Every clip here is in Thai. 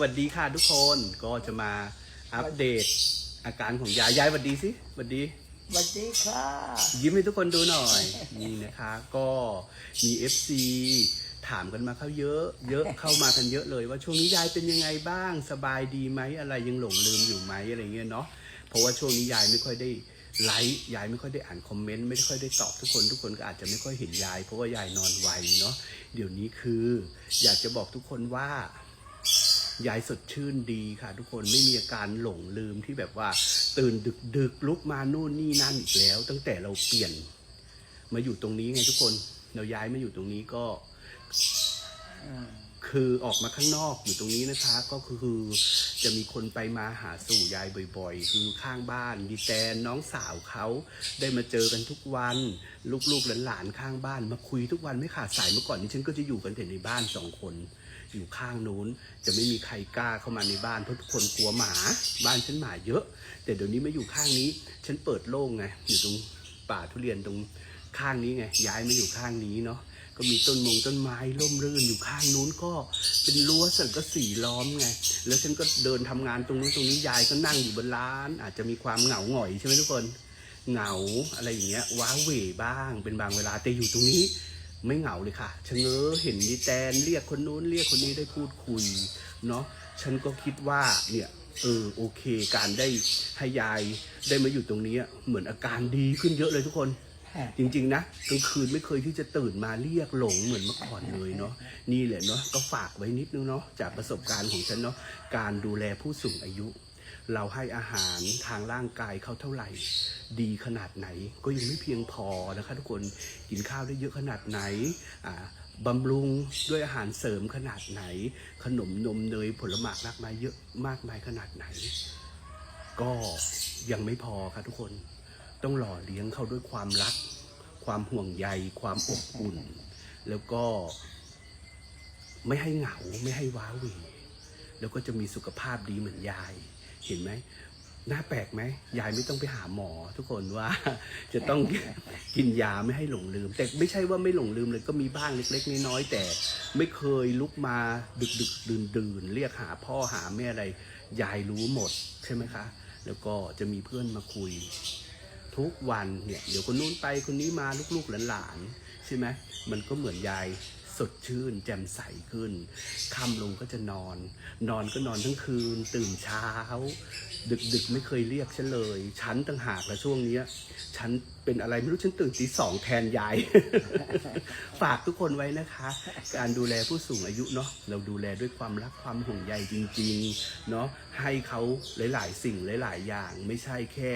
วัสดีค่ะทุกคนก็จะมาอัปเดตอาการของยายยายสวัสดีสิสวัสดีสวัสดีค่ะ ยิ้มให้ทุกคนดูหน่อย นี่นะคะก็มี FC ถามกันมาเข้าเยอะ เยอะเข้ามากันเยอะเลย ว่าช่วงนี้ยายเป็นยังไงบ้าง สบายดีไหมอะไรยังหลงลืมอยู่ไหมอะไรเงี้ยเนาะเพราะว่าช่วงนี้ยายไม่ค่อยได้ไลฟ์ยายไม่ค่อยได้อ่านคอมเมนต์ไม่ค่อยได้ตอบทุกคนทุกคนก็อาจจะไม่ค่อยเห็นยาย เพราะว่ายายนอนไวเนาะเดี๋ยวนี้คือ อยากจะบอกทุกคนว่า ยายสดชื่นดีค่ะ ทุกคนไม่มีอาการหลงลืมที่แบบว่า ตื่นดึกดึกลุกมาโน่นนี่นั่นอีกแล้ว ตั้งแต่เราเปลี่ยน มาอยู่ตรงนี้ไงทุกคน เราย้ายมาอยู่ตรงนี้ก็ คือออกมาข้างนอกอยู่ตรงนี้นะคะ ก็คือจะมีคนไปมาหาสู่ยายบ่อยๆ คือข้างบ้านดีแตนน้องสาวเขาได้มาเจอกันทุกวัน ลูกๆหลานๆข้างบ้าน มาคุยทุกวันไม่ขาดสายเมื่อก่อนนี้ฉันก็จะอยู่กันแต่ในบ้านสองคนอยู่ข้างนู้นจะไม่มีใครกล้าเข้ามาในบ้านเพราะทุกคนกลัวหมา บ้านฉันหมาเยอะ แต่เดี๋ยวนี้มาอยู่ข้างนี้ ฉันเปิดโล่งไงอยู่ตรงป่าทุเรียนตรงข้างนี้ไงย้ายมาอยู่ข้างนี้เนาะ ก็มีต้นมงต้นไม้ร่มรื่นอยู่ข้างนู้นก็เป็นรั้วสังกะสีล้อมไง แล้วฉันก็เดินทำงานตรงนู้นตรงนี้ยายก็นั่งอยู่บนร้าน อาจจะมีความเหงาหงอยใช่ไหมทุกคนเหงาอะไรอย่างเงี้ยว้าเหวบ้าง เป็นบางเวลาแต่อยู่ตรงนี้ไม่เหงาเลยค่ะชะเง้อเห็นมีแตนเรียกคนนู้นเรียกคนนี้ได้พูดคุยเนาะฉันก็คิดว่าเนี่ยเออโอเค การได้ให้ยายได้มาอยู่ตรงนี้เหมือนอาการดีขึ้นเยอะเลยทุกคน จริง ๆ นะกลางคืนไม่เคยที่จะตื่นมาเรียกหลงเหมือนเมื่อก่อนเลยเนาะนี่แหละเนาะก็ฝากไว้นิดนึงเนาะจากประสบการณ์ของฉันเนาะการดูแลผู้สูงอายุ เราให้อาหารทางร่างกายเขาเท่าไหร่ ดีขนาดไหนก็ยังไม่เพียงพอนะคะทุกคนกินข้าวได้เยอะขนาดไหนอ่าบำรุงด้วยอาหารเสริมขนาดไหน ขนมนมเนยผลไม้มากมายเยอะมากมายขนาดไหน ก็ยังไม่พอค่ะทุกคน ต้องหล่อเลี้ยงเขาด้วยความรัก ความห่วงใย ความอบอุ่น แล้วก็ไม่ให้เหงาไม่ให้ว้าเหวแล้วก็จะมีสุขภาพดีเหมือนยาย เห็นไหมน่าแปลกไหมยายไม่ต้องไปหาหมอ ทุกคนว่า จะต้องกินยาไม่ให้หลงลืม แต่ไม่ใช่ว่าไม่หลงลืมเลยก็มีบ้างเล็กๆน้อยๆแต่ ไม่เคยลุกมาดึกดึกดื่นดื่นๆเรียกหาพ่อหาแม่อะไร ยายรู้หมดใช่ไหมคะ แล้วก็จะมีเพื่อนมาคุย ทุกวันเนี่ยเดี๋ยวคนนู้นไปคนนี้มาลูกๆหลานๆใช่ไหมมันก็เหมือนยาย สดชื่น แจ่มใสขึ้นค่ำลงก็จะนอน นอนก็นอนทั้งคืน ตื่นเช้า ดึกดึกไม่เคยเรียกฉันเลย ฉันต่างหากละช่วงเนี้ยฉันเป็นอะไรไม่รู้ฉันตื่นตีสองแทนยาย ฝากทุกคนไว้นะคะ การดูแลผู้สูงอายุเนาะเราดูแลด้วยความรักความห่วงใยจริงๆเนาะให้เขาหลาย ๆ สิ่งหลาย ๆ อย่างไม่ใช่แค่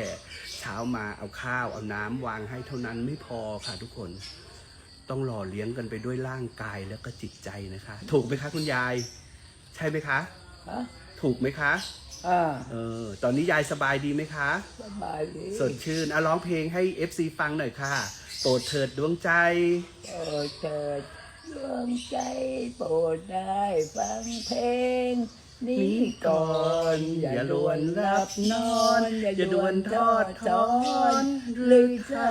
เช้ามาเอาข้าวเอาน้ำวางให้เท่านั้นไม่พอค่ะทุกคน ต้องหล่อเลี้ยงกันไปด้วยร่างกายแล้วก็จิตใจนะคะ ถูกไหมคะคุณยาย ใช่ไหมคะ ฮะถูกไหมคะ อ่าเออ ตอนนี้ยายสบายดีไหมคะ สบายดีสดชื่นอะร้องเพลงให้ FC ฟังหน่อยค่ะ โปรดเถิดดวงใจเออเถิดดวงใจโปรดได้ฟังเพลง นี้ก่อน อย่าด่วนหลับนอน อย่าด่วนทอดถอนหรือใคร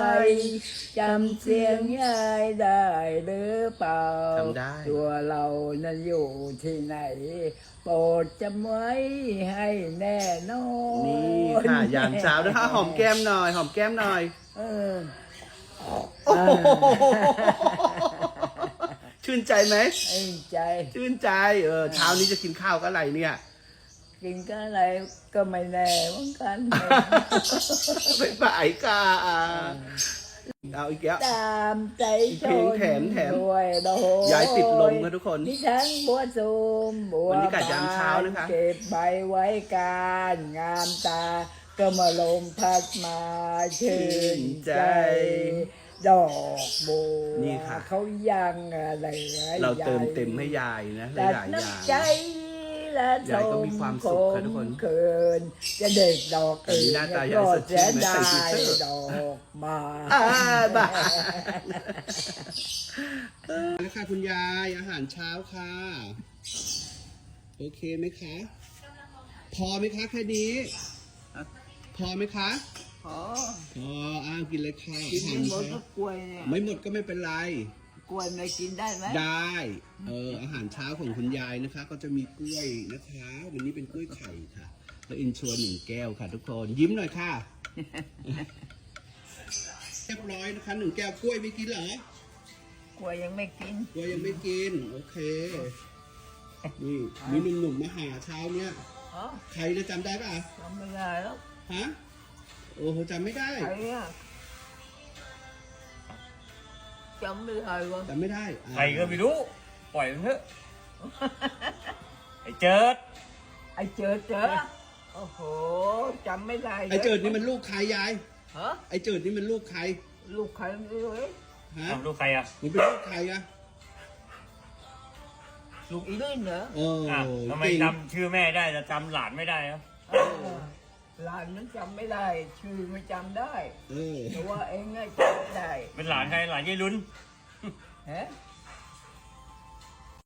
จำเสียงยายได้หรือเปล่า จำได้ ตัวเรานั้นอยู่ที่ไหน โปรดจำไว้ให้แน่นอน นี่ค่ะยามเช้านะคะหอมแก้มหน่อย หอมแก้มหน่อย เออ ชื่นใจไหมไอ้ใจชื่นใจเออเช้านี้จะกินข้าวกับอะไรเนี่ย กินก็อะไรก็ไม่แน่เหมือนกันไปป่ายกาเอาอีกแล้วตามใจชเพลงนแถมแถมด้วยโดยายติดลมค่ะทุกคนดิฉันบัวซูมบัวบรรยากาศยามเช้านะคะเก็บใบไว้การงามตาก็มาลมพัดมาชื่นใจ ดอกบัวนี่ค่ะ เขายังอะไรให้เราเติมยายเต็มให้ยายนะหดัดลายๆอย่างน้ำใจและยายก็มีความสุขค่ะทุกคนเกิน จะเด็กดอกอันนี้หน้าตายายสดชื่นไหมก็ใส่เสียฟิลดาเตอร์ยดอกมา อ่าบ้าค่ะคุณยายอาหารเช้าค่ะ โอเคไหมคะ พอไหมคะแค่นี้ พอไหมคะอ๋อพออ้าวกินเลยค่ะกินอาหารหมดเช้าก็กล้วยเนี่ยไม่หมดก็ไม่เป็นไรกล้วยไม่กินได้ไหมได้ เอออาหารเช้าของคุณยายนะคะ ก็จะมีกล้วยนะคะ วันนี้เป็นกล้วยไข่ค่ะ แล้วอินชัวหนึ่งแก้วค่ะ ทุกคนยิ้มหน่อยค่ะเรียบร้อยนะคะหนึ่งแก้วกล้วยไม่กินเหรอกล้วยยังไม่กินกล้วยยังไม่กิน โอเคนี่มีหนุ่มๆมาหาเช้าเนี้ยอ๋อใครจะจำได้ป่ะทำไม่ได้แล้วฮะโอ้โหจำไม่ได้ใครอะ จำไม่ได้วะจำไม่ได้อ่าใครก็ไม่รู้ ปล่อยมันเถอะไอ้เจิด ไอ้เจอเจอโอ้โหจำไม่ได้ลยไอเจิดนี่มันลูกใครยาย ฮะไอเจิดนี่มันลูกใครลูกใครไม่รู้เอ้ยฮะทำลูกใครอะ มันเป็นลูกใครอะลูกอีลื่นเหรอเอออะทำไมเก่งจำชื่อแม่ได้แต่จำหลานไม่ได้ครับเออ หลานนั้นจำไม่ได้ ชื่อไม่จำได้ เออ แต่ว่าเองไงจำไม่ได้ เป็นหลานใครหลานยายลุ้น ฮะห